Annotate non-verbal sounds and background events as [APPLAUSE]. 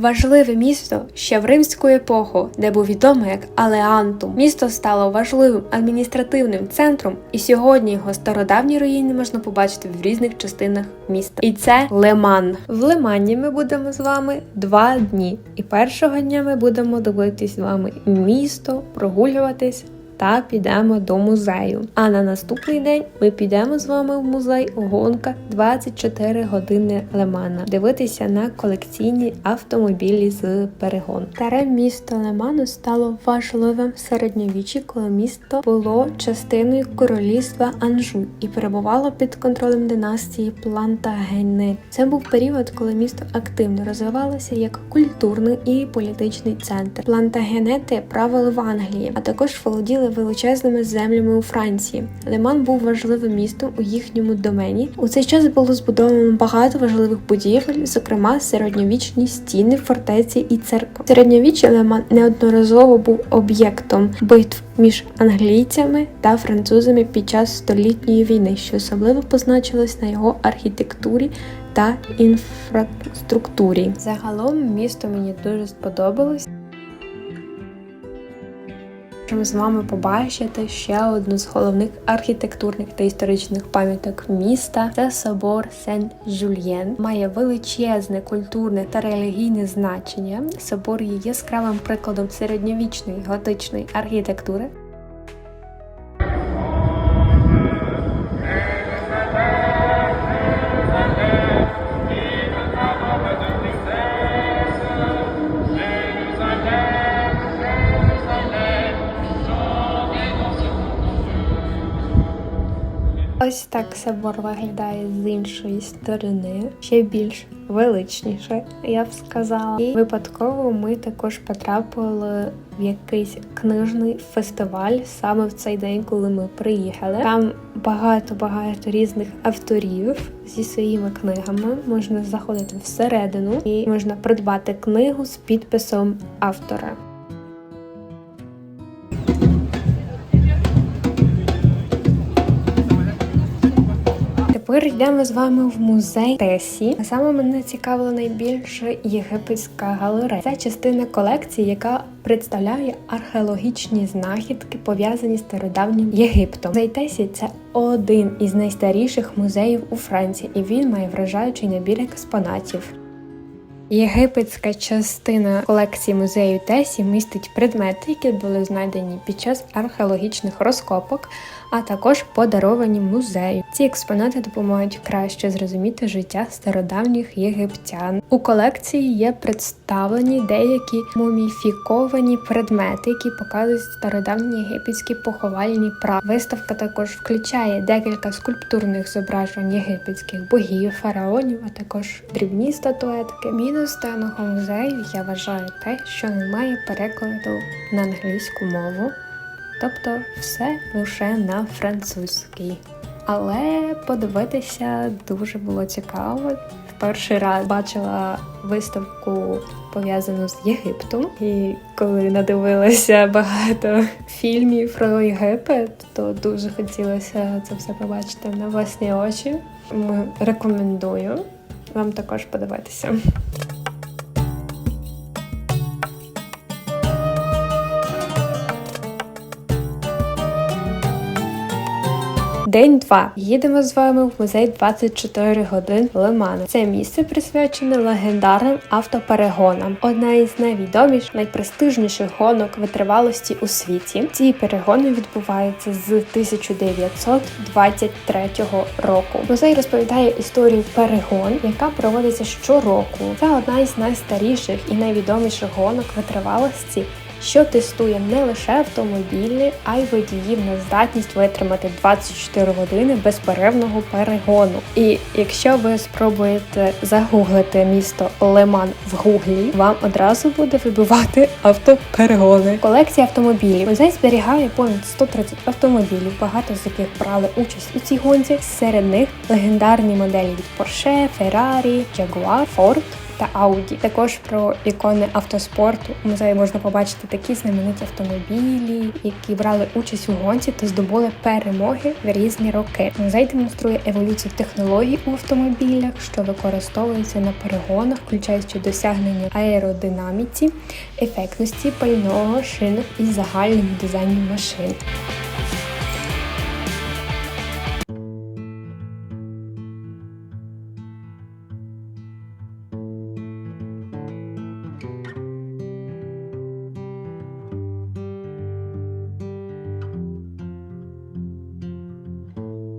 Важливе місто ще в римську епоху, де був відомо як Алеантум. Місто стало важливим адміністративним центром, і сьогодні його стародавні руїни можна побачити в різних частинах міста. І це Леман. В Лемані ми будемо з вами два дні. І першого дня ми будемо дивитись з вами місто, прогулюватись. Та підемо до музею. А на наступний день ми підемо з вами в музей гонка 24 години Лемана, дивитися на колекційні автомобілі з перегон. Старе місто Леману стало важливим в середньовіччі, коли місто було частиною королівства Анжу і перебувало під контролем династії Плантагенет. Це був період, коли місто активно розвивалося як культурний і політичний центр. Плантагенети правили в Англії, а також володіли величезними землями у Франції. Леман був важливим містом у їхньому домені. У цей час було збудовано багато важливих будівель, зокрема середньовічні стіни, фортеці і церкви. Середньовіччя Леман неодноразово був об'єктом битв між англійцями та французами під час столітньої війни, що особливо позначилось на його архітектурі та інфраструктурі. Загалом місто мені дуже сподобалось. Можемо з вами побачити ще одну з головних архітектурних та історичних пам'яток міста. Це собор Сен-Жульєн. Має величезне культурне та релігійне значення. Собор є яскравим прикладом середньовічної готичної архітектури. Ось так собор виглядає з іншої сторони, ще більш величніше, я б сказала. І випадково ми також потрапили в якийсь книжний фестиваль саме в цей день, коли ми приїхали. Там багато-багато різних авторів зі своїми книгами. Можна заходити всередину і можна придбати книгу з підписом автора. Тепер йдемо з вами в музей Тесі. Саме мене цікавила найбільше єгипетська галерея. Це частина колекції, яка представляє археологічні знахідки, пов'язані з стародавнім Єгиптом. Музей Тесі це один із найстаріших музеїв у Франції, і він має вражаючий набір експонатів. Єгипетська частина колекції музею Тесі містить предмети, які були знайдені під час археологічних розкопок, а також подаровані музею. Ці експонати допомагають краще зрозуміти життя стародавніх єгиптян. У колекції є представлені деякі муміфіковані предмети, які показують стародавні єгипетські поховальні права. Виставка також включає декілька скульптурних зображень єгипетських богів, фараонів, а також дрібні статуетки. Мінус даного музею я вважаю те, що немає перекладу на англійську мову. Тобто все лише на французькій. Але подивитися дуже було цікаво. В перший раз бачила виставку пов'язану з Єгиптом, і коли надивилася багато [LAUGHS] фільмів про Єгипет, то дуже хотілося це все побачити на власні очі. Рекомендую вам також подивитися. День 2. Їдемо з вами в музей 24 годин Лимана. Це місце присвячене легендарним автоперегонам. Одна із найвідоміших, найпрестижніших гонок витривалості у світі. Ці перегони відбуваються з 1923 року. Музей розповідає історію перегон, яка проводиться щороку. Це одна із найстаріших і найвідоміших гонок витривалості що тестує не лише автомобілі, а й водіїв на здатність витримати 24 години безперервного перегону. І якщо ви спробуєте загуглити місто Леман в гуглі, вам одразу буде вибивати автоперегони. Колекція автомобілів. Музей зберігає понад 130 автомобілів, багато з яких брали участь у цій гонці. Серед них легендарні моделі від Porsche, Ferrari, Jaguar, Ford, та Audi. Також про ікони автоспорту. У музеї можна побачити такі знамениті автомобілі, які брали участь у гонці та здобули перемоги в різні роки. Музей демонструє еволюцію технологій у автомобілях, що використовуються на перегонах, включаючи досягнення аеродинаміці, ефектності, пального, шинок і загальному дизайну машин.